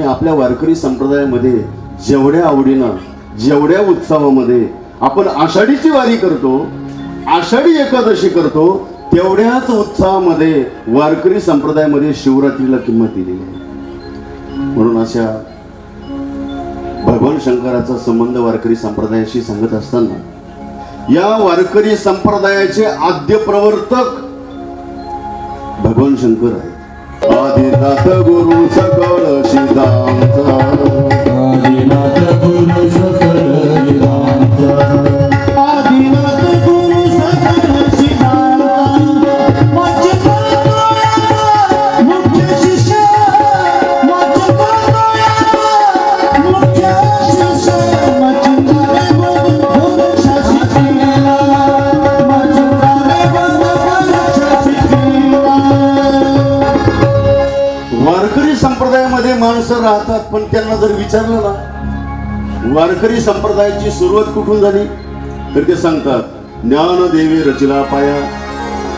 आणि आपल्या वारकरी संप्रदायामध्ये जेवढ्या आवडीनं जेवढ्या उत्सवामध्ये आपण आषाढीची वारी करतो आषाढी एकादशी करतो तेवढ्याच उत्साहामध्ये वारकरी संप्रदायामध्ये शिवरात्रीला किंमत दिलेली आहे. म्हणून अशा भगवान शंकराचा संबंध वारकरी संप्रदायाशी सांगत असताना या वारकरी संप्रदायाचे आद्य प्रवर्तक भगवान शंकर आहे आदिनाथ गुरु सकळ सिद्धांत. राहतात जर विचारलं ना वारकरी संप्रदायाची सुरुवात कुठून झाली? तर ते सांगतात ज्ञानदेवी रचिला पाया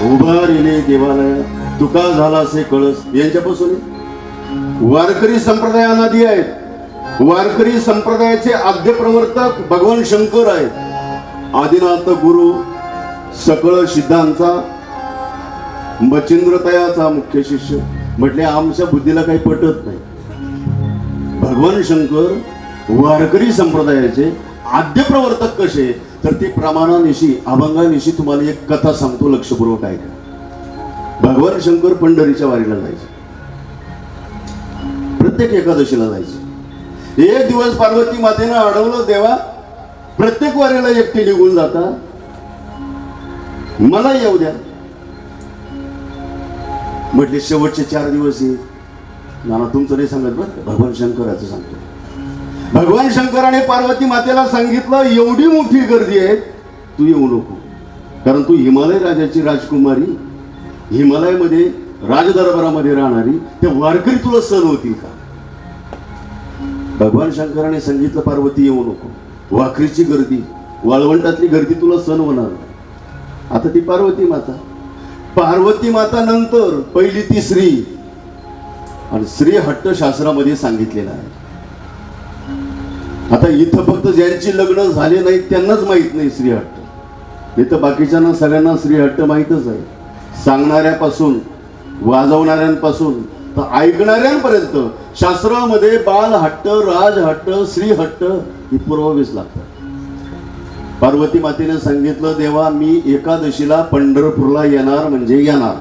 उभारिले देवालया तुका झाला असे कळस. यांच्यापासून वारकरी संप्रदाय अनादी आहेत. वारकरी संप्रदायाचे आद्य प्रवर्तक भगवान शंकर आहेत. आदिनाथ गुरु सकळ सिद्धांचा मचिंद्रतयाचा मुख्य शिष्य. म्हटले आमच्या बुद्धीला काही पटत नाही. भगवान शंकर वारकरी संप्रदायाचे आद्य प्रवर्तक कसे तर ते प्रमाणानिशी अभंगानिशी तुम्हाला एक कथा सांगतो लक्षपूर्वक ऐका. भगवान शंकर पंढरीच्या वारीला जायचे. प्रत्येक एकादशीला जायचे. एक दिवस पार्वती मातेनं अडवलं देवा प्रत्येक वारीला एकटे निघून जाता. मला येऊ द्या. म्हटले शेवटचे चार दिवस ये नाना तुमचं नाही सांगत बरं भगवान शंकराचं सांगतो. भगवान शंकराने पार्वती मातेला सांगितलं एवढी मोठी गर्दी आहे तू येऊ नको. कारण तू हिमालय राजाची राजकुमारी हिमालयामध्ये राजदरबारामध्ये राहणारी ते वारकरी तुला सण होतील का? भगवान शंकराने सांगितलं पार्वती येऊ नको. वाखरीची गर्दी वाळवंटातली गर्दी तुला सण होणार. आता ती पार्वती माता. पार्वती माता नंतर पहिली ती श्री आणि श्री हट्ट शास्त्रामध्ये सांगितलेलं आहे. आता इथं फक्त ज्यांची लग्न झाले नाहीत त्यांनाच माहीत नाही श्री हट्ट. इथं बाकीच्यांना सगळ्यांना श्री हट्ट माहीतच आहे. सांगणाऱ्यापासून वाजवणाऱ्यांपासून तर ऐकणाऱ्यांपर्यंत शास्त्रामध्ये बाल हट्ट राज हट्ट श्री हट्ट ही पुरवावीच लागतात. पार्वती मातेने सांगितलं देवा मी एकादशीला पंढरपूरला येणार म्हणजे येणार.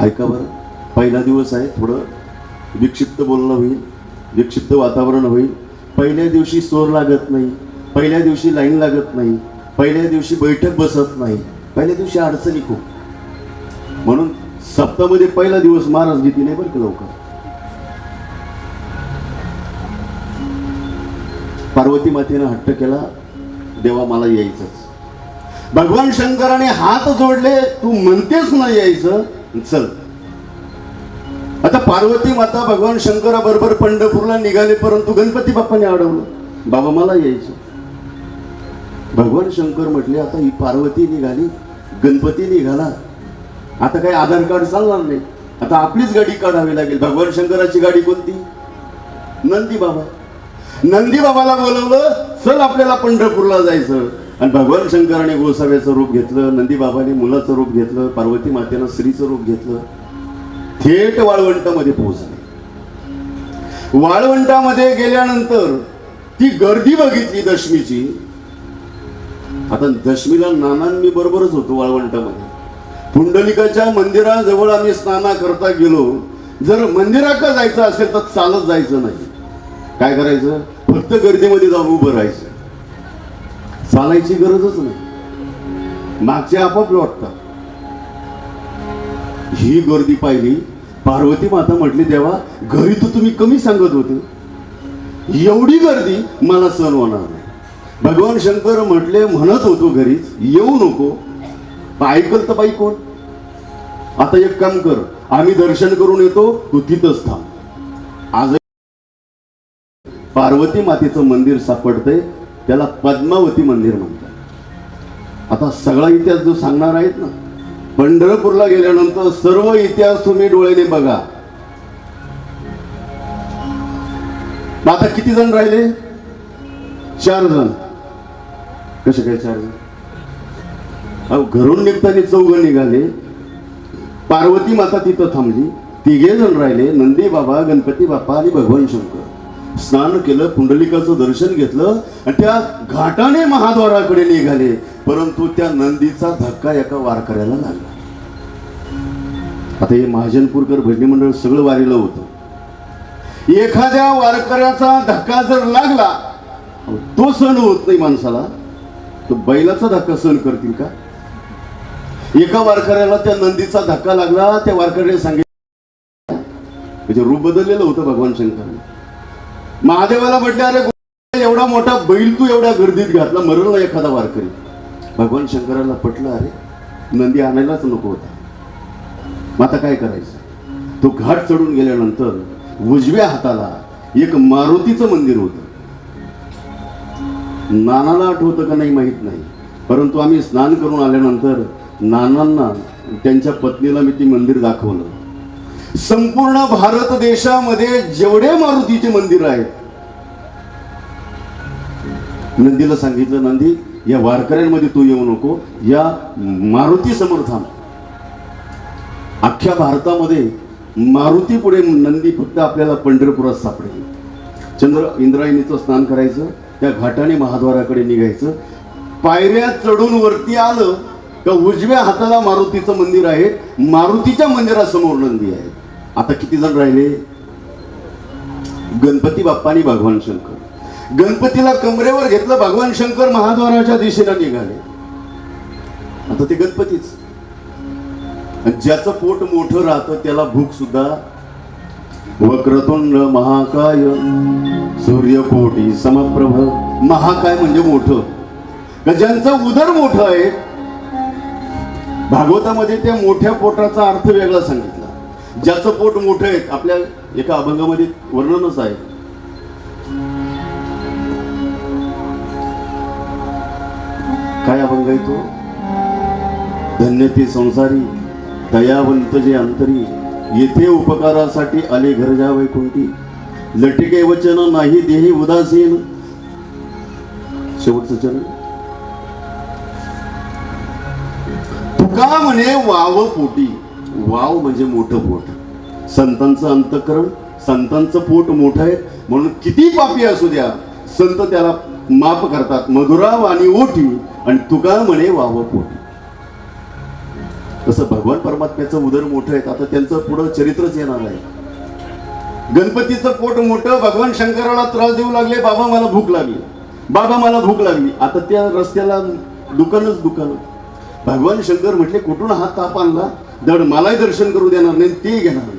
ऐका बरं पहिला दिवस आहे थोडं विक्षिप्त बोलणं होईल विक्षिप्त वातावरण होईल. पहिल्या दिवशी सोर लागत नाही पहिल्या दिवशी लाईन लागत नाही पहिल्या दिवशी बैठक बसत नाही पहिल्या दिवशी अडचणी खूप. म्हणून सप्तामध्ये पहिला दिवस महाराज घेतली नाही बरं का लवकर. पार्वती मातेनं हट्ट केला देवा मला यायचंच. भगवान शंकराने हात जोडले तू म्हणतेस ना यायचं. चल. आता पार्वती माता भगवान शंकराबरोबर पंढरपूरला निघाले परंतु गणपती बाप्पाने अडवलं. बाबा मला यायचं. भगवान शंकर म्हटले आता ही पार्वती निघाली गणपती निघाला. आता काही आधार कार्ड चालणार नाही. आता आपलीच गाडी काढावी लागेल. भगवान शंकराची गाडी कोणती? नंदी बाबा. नंदी बाबाला बोलवलं चल आपल्याला पंढरपूरला जायचं. आणि भगवान शंकराने गोसाव्याचं रूप घेतलं नंदी बाबाने मुलाचं रूप घेतलं पार्वती मातेनं स्त्रीचं रूप घेतलं. थेट वाळवंटामध्ये पोहोचले. वाळवंटामध्ये गेल्यानंतर ती गर्दी बघितली दशमीची. आता दशमीला नानांनी बरोबरच होतो वाळवंटामध्ये. पुंडलिकाच्या मंदिराजवळ आम्ही स्नाना करता गेलो. जर मंदिराकडे जायचं असेल तर चालत जायचं नाही. काय करायचं? फक्त गर्दीमध्ये जाऊन उभं राहायचं. चालायची गरजच नाही. मागचे आपापलं वाटतात ही गर्दी पाहिली. पार्वती माता म्हटली देवा घरी तर तुम्ही कमी सांगत होते. एवढी गर्दी मला सण होणार नाही. भगवान शंकर म्हटले म्हणत होतो घरीच येऊ नको. ऐकल तर बाई कोण? आता एक काम कर आम्ही दर्शन करून येतो तू तिथंच थांब. आज पार्वती मातेचं मंदिर सापडतंय. त्याला पद्मावती मंदिर म्हणतात. आता सगळा इतिहास जो सांगणार आहेत ना पंढरपूरला गेल्यानंतर सर्व इतिहास तुम्ही डोळ्याने बघा. आता किती जण राहिले? चार जण. कसे काय चार जण? अहो घरून निघताना चौघ निघाले. पार्वती माता तिथं थांबली. तिघे जण राहिले. नंदी बाबा गणपती बाप्पा आणि भगवान शंकर. स्नान केलं पुंडलिकाचं दर्शन घेतलं आणि त्या घाटाने महाद्वाराकडे निघाले. परंतु त्या नंदीचा धक्का एका वारकऱ्याला लागला. आता हे महाजनपूरकर भजनी मंडळ सगळं वारीलं होतं. एखाद्या वारकऱ्याचा धक्का जर लागला तो सण होत नाही माणसाला. तो बैलाचा धक्का सहन करतील का? एका वारकऱ्याला त्या नंदीचा धक्का लागला त्या वारकऱ्याने सांगितलं म्हणजे रूप बदललेलं होतं भगवान शंकरांनी. महादेवाला म्हटलं अरे एवढा मोठा बैल तू एवढ्या गर्दीत घातला मरल एखादा वारकरी. भगवान शंकराला पटलं अरे नंदी आणायलाच नको होता. मग आता काय करायचं? तो घाट चढून गेल्यानंतर उजव्या हाताला एक मारुतीचं मंदिर होतं. नानाला आठवतं का नाही माहीत नाही परंतु आम्ही स्नान करून आल्यानंतर नानांना त्यांच्या पत्नीला मी ती मंदिर दाखवलं. संपूर्ण भारत देशामध्ये जेवढे मारुतीचे मंदिर आहेत. नंदीला सांगितलं नंदी या वारकऱ्यांमध्ये तू येऊ नको. या मारुती समर्थान अख्ख्या भारतामध्ये मारुती पुढे नंदी फक्त आपल्याला पंढरपुरात सापडेल. चंद्र इंद्रायणीचं स्नान करायचं त्या घाटाने महाद्वाराकडे निघायचं. पायऱ्या चढून वरती आलं का उजव्या हाताला मारुतीचं मंदिर आहे. मारुतीच्या मंदिरासमोर नंदी आहे. आता किती जण राहिले? गणपती बाप्पा आणि भगवान शंकर. गणपतीला कमरेवर घेतलं भगवान शंकर महाद्वाराच्या दिशेला निघाले. आता ते गणपतीच. ज्याचं पोट मोठं राहतं त्याला भूक सुद्धा वक्रतुंड महाकाय सूर्यकोटी समप्रभ महाकाय म्हणजे मोठ. ज्यांचं उदर मोठं आहे भागवतामध्ये त्या मोठ्या पोटाचा अर्थ वेगळा सांगितला. ज्याचं पोट मोठं आहे आपल्या एका अभंगामध्ये वर्णनच आहे. काय अभंग आहे तो? धन्य ते संसारी दयावंत जे अंतरी येथे उपकारासाठी आले घर जावे कोणती? लटिके वचन नाही देही उदासीन. शेवटचं चरण. तुका म्हणे वाव पोटी. वाव म्हणजे मोठं पोट. संतांचं अंतकरण संतांचं पोट मोठं आहे म्हणून किती पापी असू द्या संत त्याला माफ करतात मधुरा वाणी ओठी आणि तुका म्हणे वाव पोटी. तसं भगवान परमात्म्याचं उदर मोठं आहे आता त्यांचं पुढं चरित्रच येणार आहे गणपतीचं पोट मोठं भगवान शंकराला त्रास देऊ लागले बाबा मला भूक लागली. बाबा मला भूक लागली. आता त्या रस्त्याला दुकानच दुकान. भगवान शंकर म्हटले कुठून हा ताप आणला? धड मलाही दर्शन करू देणार नाही ते घेणार नाही.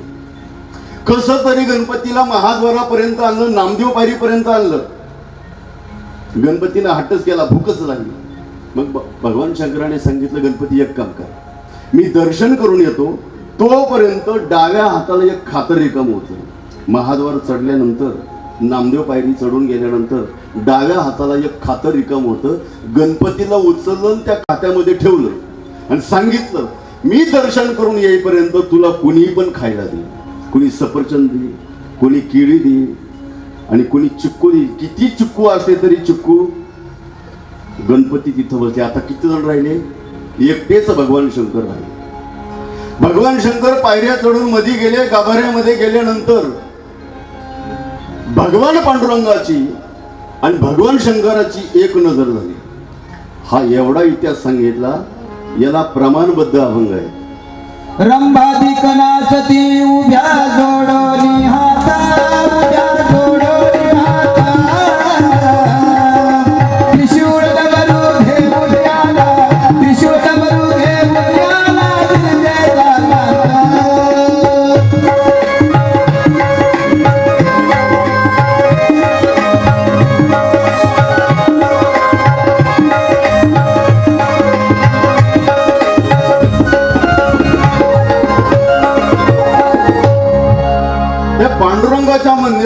कसं तरी गणपतीला महाद्वारापर्यंत आणलं नामदेव पायरीपर्यंत आणलं. गणपतीनं हट्टच केला भूकच लागली. मग भगवान शंकराने सांगितलं गणपती एक काम कर. मी दर्शन करून येतो तोपर्यंत डाव्या हाताला एक खातर रिकाम होतं. महाद्वार चढल्यानंतर नामदेव पायरी चढून गेल्यानंतर डाव्या हाताला एक खातर रिकाम होतं. गणपतीला उचललं त्या खात्यामध्ये ठेवलं. आणि सांगितलं मी दर्शन करून येईपर्यंत तुला कुणीही पण खायला दे कुणी सफरचंद दे कोणी केळी दे आणि कोणी चिक्कू दे किती चिक्कू असले तरी चिक्कू. गणपती तिथं बसले. आता किती जण राहिले? एकटेच भगवान शंकर राहिले. भगवान शंकर पायऱ्या चढून मध्ये गेले गाभाऱ्यामध्ये गेल्यानंतर भगवान पांडुरंगाची आणि भगवान शंकराची एक नजर झाली. हा एवढा इतिहास सांगितला याला प्रमाणबद्ध अभंग आहे. रंभाधिक नाचती उभ्या जोडोनी हाता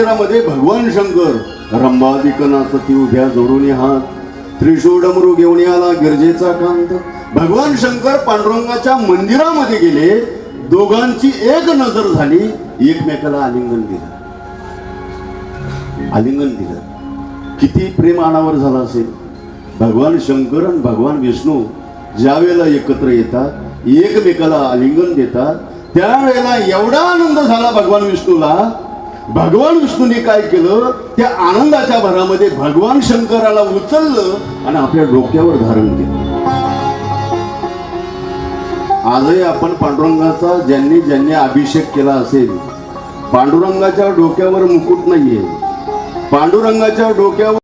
मंदिरामध्ये भगवान शंकर रंभादिकनाचं ती उभ्या जोडून हात त्रिशूळ डमरू घेऊन आला गिरजेचा कांत. भगवान शंकर पांडुरंगाच्या मंदिरामध्ये गेले. दोघांची एक नजर झाली. एकमेकाला आलिंगन दिलं. आलिंगन दिलं. किती प्रेम अनावर झाला असेल. भगवान शंकर आणि भगवान विष्णू ज्या वेळेला एकत्र येतात एकमेकाला आलिंगन देतात त्यावेळेला एवढा आनंद झाला भगवान विष्णूला भगवान विष्णूने काय केलं? त्या आनंदाच्या भरामध्ये भगवान शंकराला उचललं आणि आपल्या डोक्यावर धारण केलं. आजही आपण पांडुरंगाचा ज्यांनी ज्यांनी अभिषेक केला असेल पांडुरंगाच्या डोक्यावर मुकुट नाहीये. पांडुरंगाच्या डोक्यावर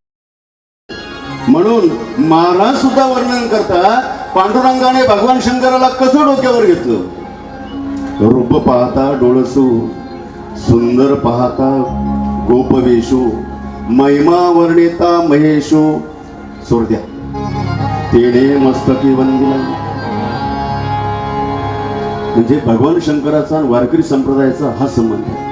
म्हणून महाराज सुद्धा वर्णन करतात पांडुरंगाने भगवान शंकराला कसं डोक्यावर घेतलं? रूप पाहता डोळसू सुंदर पाहता गोपवेशो महिमा वर्णिता महेशो. सोडद्या तेने मस्तकी वंदिला. म्हणजे भगवान शंकराचा वारकरी संप्रदायाचा हा संबंध आहे.